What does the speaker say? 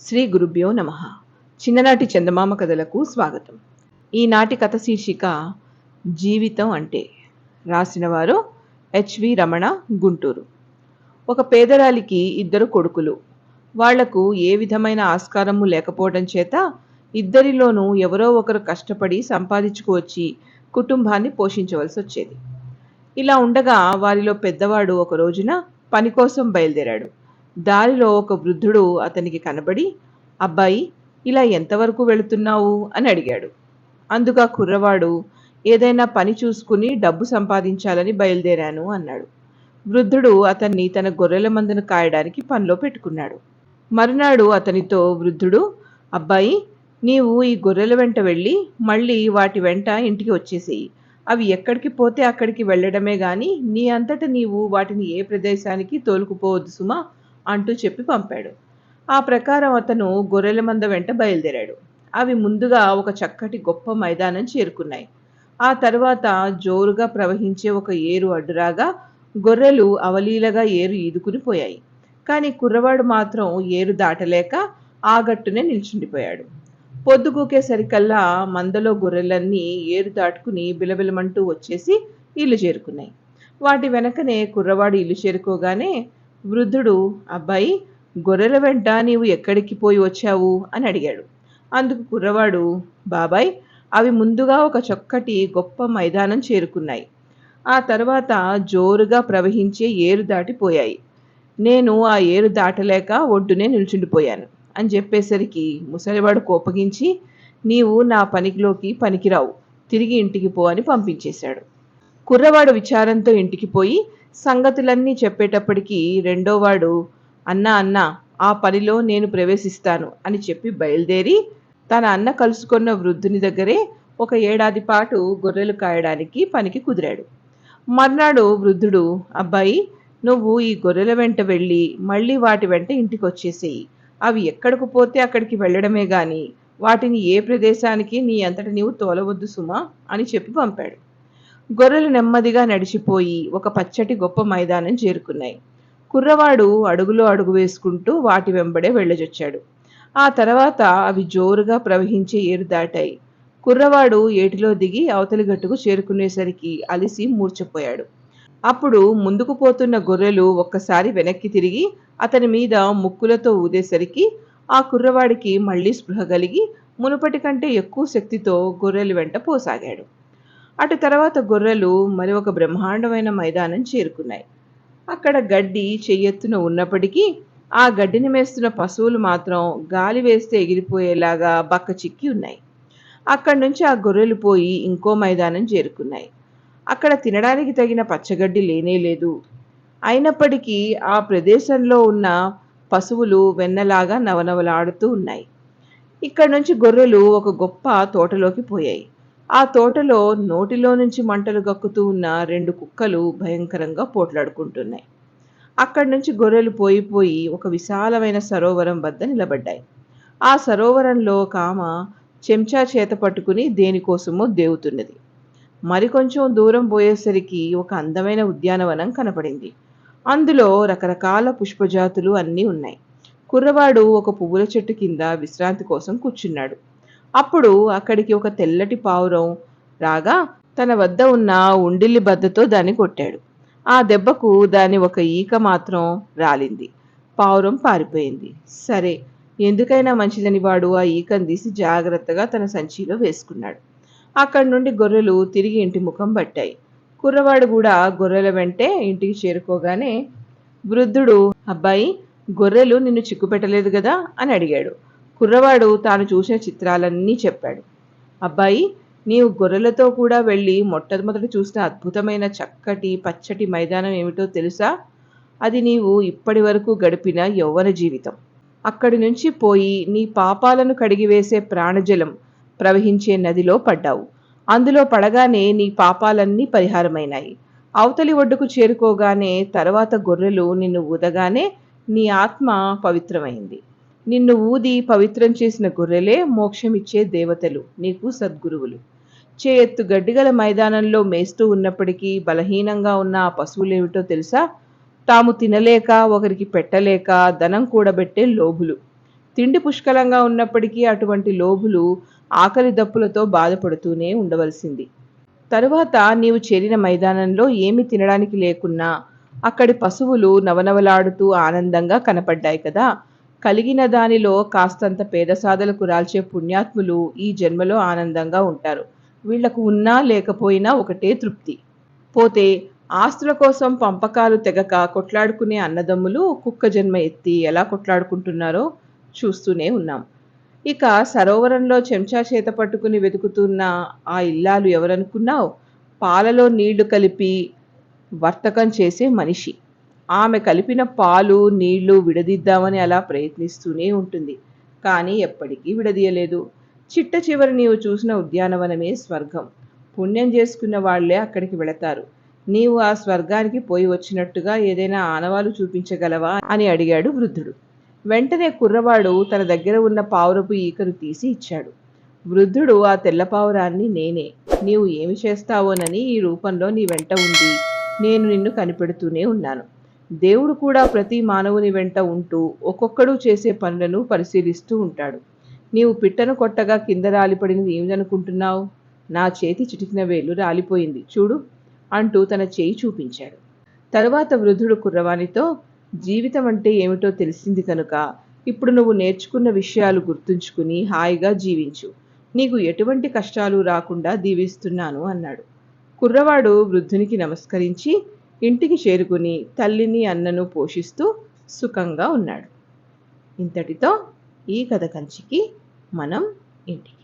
శ్రీ గురుభ్యో నమ. చిన్ననాటి చందమామ కథలకు స్వాగతం. ఈనాటి కథ శీర్షిక జీవితం అంటే రాసినవారు హెచ్వి రమణ గుంటూరు. ఒక పేదరాలికి ఇద్దరు కొడుకులు. వాళ్ళకు ఏ విధమైన ఆస్కారము లేకపోవడం చేత ఇద్దరిలోనూ ఎవరో ఒకరు కష్టపడి సంపాదించుకువచ్చి కుటుంబాన్ని పోషించవలసి వచ్చేది. ఇలా ఉండగా వారిలో పెద్దవాడు ఒక రోజున పని కోసం బయలుదేరాడు. దారిలో ఒక వృద్ధుడు అతనికి కనబడి అబ్బాయి ఇలా ఎంతవరకు వెళుతున్నావు? అని అడిగాడు. అందుకు ఆ కుర్రవాడు ఏదైనా పని చూసుకుని డబ్బు సంపాదించాలని బయలుదేరాను అన్నాడు. వృద్ధుడు అతన్ని తన గొర్రెల మందను కాయడానికి పనిలో పెట్టుకున్నాడు. మరునాడు అతనితో వృద్ధుడు అబ్బాయి నీవు ఈ గొర్రెల వెంట వెళ్ళి మళ్ళీ వాటి వెంట ఇంటికి వచ్చేసేయి. అవి ఎక్కడికి పోతే అక్కడికి వెళ్ళడమే గాని నీ అంతట నీవు వాటిని ఏ ప్రదేశానికి తోలుకుపోవద్దు సుమా. అంటూ చెప్పి పంపాడు. ఆ ప్రకారం అతను గొర్రెల మంద వెంట బయలుదేరాడు. అవి ముందుగా ఒక చక్కటి గొప్ప మైదానం చేరుకున్నాయి. ఆ తర్వాత జోరుగా ప్రవహించే ఒక ఏరు అడ్డురాగా గొర్రెలు అవలీలగా ఏరు ఈదుకుని పోయాయి. కానీ కుర్రవాడు మాత్రం ఏరు దాటలేక ఆ గట్టునే నిల్చుండిపోయాడు. పొద్దుగూకేసరికల్లా మందలో గొర్రెలన్నీ ఏరు దాటుకుని బిలబిలమంటూ వచ్చేసి ఇల్లు చేరుకున్నాయి. వాటి వెనకనే కుర్రవాడు ఇల్లు చేరుకోగానే వృద్ధుడు అబ్బాయి గొర్రెల వెంట నీవు ఎక్కడికి పోయి వచ్చావు? అని అడిగాడు. అందుకు కుర్రవాడు బాబాయ్ అవి ముందుగా ఒక చొక్కటి గొప్ప మైదానం చేరుకున్నాయి. ఆ తర్వాత జోరుగా ప్రవహించే ఏరు దాటిపోయాయి. నేను ఆ ఏరు దాటలేక ఒడ్డునే నిల్చుండిపోయాను. అని చెప్పేసరికి ముసలివాడు కోపగించి నీవు నా పనికిలోకి పనికిరావు. తిరిగి ఇంటికి పో అని పంపించేశాడు. కుర్రవాడు విచారంతో ఇంటికి పోయి సంగతులన్నీ చెప్పేటప్పటికీ రెండోవాడు అన్నా అన్న ఆ పనిలో నేను ప్రవేశిస్తాను అని చెప్పి బయలుదేరి తన అన్న కలుసుకున్న వృద్ధుని దగ్గరే ఒక ఏడాది పాటు గొర్రెలు కాయడానికి పనికి కుదిరాడు. మర్నాడు వృద్ధుడు అబ్బాయి నువ్వు ఈ గొర్రెల వెంట వెళ్ళి మళ్ళీ వాటి వెంట ఇంటికి వచ్చేసేయి అవి ఎక్కడికి పోతే అక్కడికి వెళ్ళడమే గాని వాటిని ఏ ప్రదేశానికి నీ అంతట నీవు తోలవద్దు సుమా అని చెప్పి పంపాడు. గొర్రెలు నెమ్మదిగా నడిచిపోయి ఒక పచ్చటి గొప్ప మైదానం చేరుకున్నాయి. కుర్రవాడు అడుగులో అడుగు వేసుకుంటూ వాటి వెంబడే వెళ్ళజొచ్చాడు. ఆ తర్వాత అవి జోరుగా ప్రవహించే ఏరు దాటాయి. కుర్రవాడు ఏటిలో దిగి అవతలి గట్టుకు చేరుకునేసరికి అలిసి మూర్చపోయాడు అప్పుడు ముందుకు పోతున్న గొర్రెలు ఒక్కసారి వెనక్కి తిరిగి అతని మీద ముక్కులతో ఊదేసరికి ఆ కుర్రవాడికి మళ్ళీ స్పృహ కలిగి మునుపటి కంటే ఎక్కువ శక్తితో గొర్రెలు వెంట పోసాగాడు. అటు తర్వాత గొర్రెలు మరి ఒక బ్రహ్మాండమైన మైదానం చేరుకున్నాయి. అక్కడ గడ్డి చెయ్యెత్తున ఉన్నప్పటికీ ఆ గడ్డిని మేస్తున్న పశువులు మాత్రం గాలి వేస్తే ఎగిరిపోయేలాగా బక్క చిక్కి ఉన్నాయి. అక్కడి నుంచి ఆ గొర్రెలు పోయి ఇంకో మైదానం చేరుకున్నాయి. అక్కడ తినడానికి తగిన పచ్చగడ్డి లేనే లేదు. అయినప్పటికీ ఆ ప్రదేశంలో ఉన్న పశువులు వెన్నలాగా నవనవలాడుతూ ఉన్నాయి. ఇక్కడ నుంచి గొర్రెలు ఒక గొప్ప తోటలోకి పోయాయి. ఆ తోటలో నోటిలో నుంచి మంటలు గక్కుతూ ఉన్న రెండు కుక్కలు భయంకరంగా పోట్లాడుకుంటున్నాయి. అక్కడి నుంచి గొర్రెలు పోయిపోయి ఒక విశాలమైన సరోవరం వద్ద నిలబడ్డాయి. ఆ సరోవరంలో కామ చెంచా చేత పట్టుకుని దేనికోసమో దేవుతున్నది. మరికొంచెం దూరం పోయేసరికి ఒక అందమైన ఉద్యానవనం కనపడింది. అందులో రకరకాల పుష్పజాతులు అన్నీ ఉన్నాయి. కుర్రవాడు ఒక పువ్వుల చెట్టు కింద విశ్రాంతి కోసం కూర్చున్నాడు. అప్పుడు అక్కడికి ఒక తెల్లటి పావురం రాగా తన వద్ద ఉన్న ఉండిల్లి బద్దతో దాన్ని కొట్టాడు. ఆ దెబ్బకు దాని ఒక ఈక మాత్రం రాలింది. పావురం పారిపోయింది. సరే ఎందుకైనా మంచిదని వాడు ఆ ఈకను తీసి జాగ్రత్తగా తన సంచిలో వేసుకున్నాడు. అక్కడి నుండి గొర్రెలు తిరిగి ఇంటి ముఖం పట్టాయి. కుర్రవాడు కూడా గొర్రెల వెంటే ఇంటికి చేరుకోగానే వృద్ధుడు అబ్బాయి గొర్రెలు నిన్ను చిక్కుపెట్టలేదు కదా? అని అడిగాడు. కుర్రవాడు తాను చూసిన చిత్రాలన్నీ చెప్పాడు. అబ్బాయి నీవు గొర్రెలతో కూడా వెళ్ళి మొట్టమొదట చూసిన అద్భుతమైన చక్కటి పచ్చటి మైదానం ఏమిటో తెలుసా? అది నీవు ఇప్పటి వరకు గడిపిన యౌవన జీవితం. అక్కడి నుంచి పోయి నీ పాపాలను కడిగివేసే ప్రాణజలం ప్రవహించే నదిలో పడ్డావు. అందులో పడగానే నీ పాపాలన్నీ పరిహారమైనాయి. అవతలి ఒడ్డుకు చేరుకోగానే తర్వాత గొర్రెలు నిన్ను ఊదగానే నీ ఆత్మ పవిత్రమైంది. నిన్ను ఊది పవిత్రం చేసిన గొర్రెలే మోక్షమిచ్చే దేవతలు నీకు సద్గురువులు. చేయెత్తు గడ్డిగల మైదానంలో మేస్తూ ఉన్నప్పటికీ బలహీనంగా ఉన్న ఆ పశువులేమిటో తెలుసా? తాము తినలేక ఒకరికి పెట్టలేక ధనం కూడబెట్టే లోభులు. తిండి పుష్కలంగా ఉన్నప్పటికీ అటువంటి లోభులు ఆకలి దప్పులతో బాధపడుతూనే ఉండవలసింది. తరువాత నీవు చేరిన మైదానంలో ఏమి తినడానికి లేకున్నా అక్కడి పశువులు నవనవలాడుతూ ఆనందంగా కనపడ్డాయి కదా? కలిగిన దానిలో కాస్తంత పేదసాదలకు రాల్చే పుణ్యాత్ములు ఈ జన్మలో ఆనందంగా ఉంటారు. వీళ్ళకు ఉన్నా లేకపోయినా ఒకటే తృప్తి. పోతే ఆస్తుల కోసం పంపకాలు తెగక కొట్లాడుకునే అన్నదమ్ములు కుక్క జన్మ ఎత్తి ఎలా కొట్లాడుకుంటున్నారో చూస్తూనే ఉన్నాం. ఇక సరోవరంలో చెంచా చేత పట్టుకుని వెతుకుతున్న ఆ ఇల్లాలు ఎవరనుకున్నావు? పాలలో నీళ్ళు కలిపి వర్తకం చేసే మనిషి. ఆమె కలిపిన పాలు నీళ్ళు విడదీద్దామని అలా ప్రయత్నిస్తూనే ఉంటుంది. కానీ ఎప్పటికీ విడదీయలేదు. చిట్ట చివరి నీవు చూసిన ఉద్యానవనమే స్వర్గం. పుణ్యం చేసుకున్న వాళ్ళే అక్కడికి వెళతారు. నీవు ఆ స్వర్గానికి పోయి వచ్చినట్టుగా ఏదైనా ఆనవాలు చూపించగలవా అని అడిగాడు వృద్ధుడు. వెంటనే కుర్రవాడు తన దగ్గర ఉన్న పావురపు ఈకను తీసి ఇచ్చాడు. వృద్ధుడు ఆ తెల్ల పావురాన్ని నేనే. నీవు ఏమి చేస్తావోనని ఈ రూపంలో నీ వెంట ఉంది నేను నిన్ను కనిపెడుతూనే ఉన్నాను. దేవుడు కూడా ప్రతి మానవుని వెంట ఉంటూ ఒక్కొక్కడు చేసే పనులను పరిశీలిస్తూ ఉంటాడు. నీవు పిట్టను కొట్టగా కింద రాలిపడినది ఏమిదనుకుంటున్నావు? నా చేతి చిటికిన వేలు రాలిపోయింది. చూడు అంటూ తన చేయి చూపించాడు. తరువాత వృద్ధుడు కుర్రవానితో జీవితం అంటే ఏమిటో తెలిసింది కనుక ఇప్పుడు నువ్వు నేర్చుకున్న విషయాలు గుర్తుంచుకుని హాయిగా జీవించు. నీకు ఎటువంటి కష్టాలు రాకుండా దీవిస్తున్నాను అన్నాడు. కుర్రవాడు వృద్ధునికి నమస్కరించి ఇంటికి చేరుకుని తల్లిని అన్నను పోషిస్తూ సుఖంగా ఉన్నాడు. ఇంతటితో ఈ కథ కంచికి మనం ఇంటికి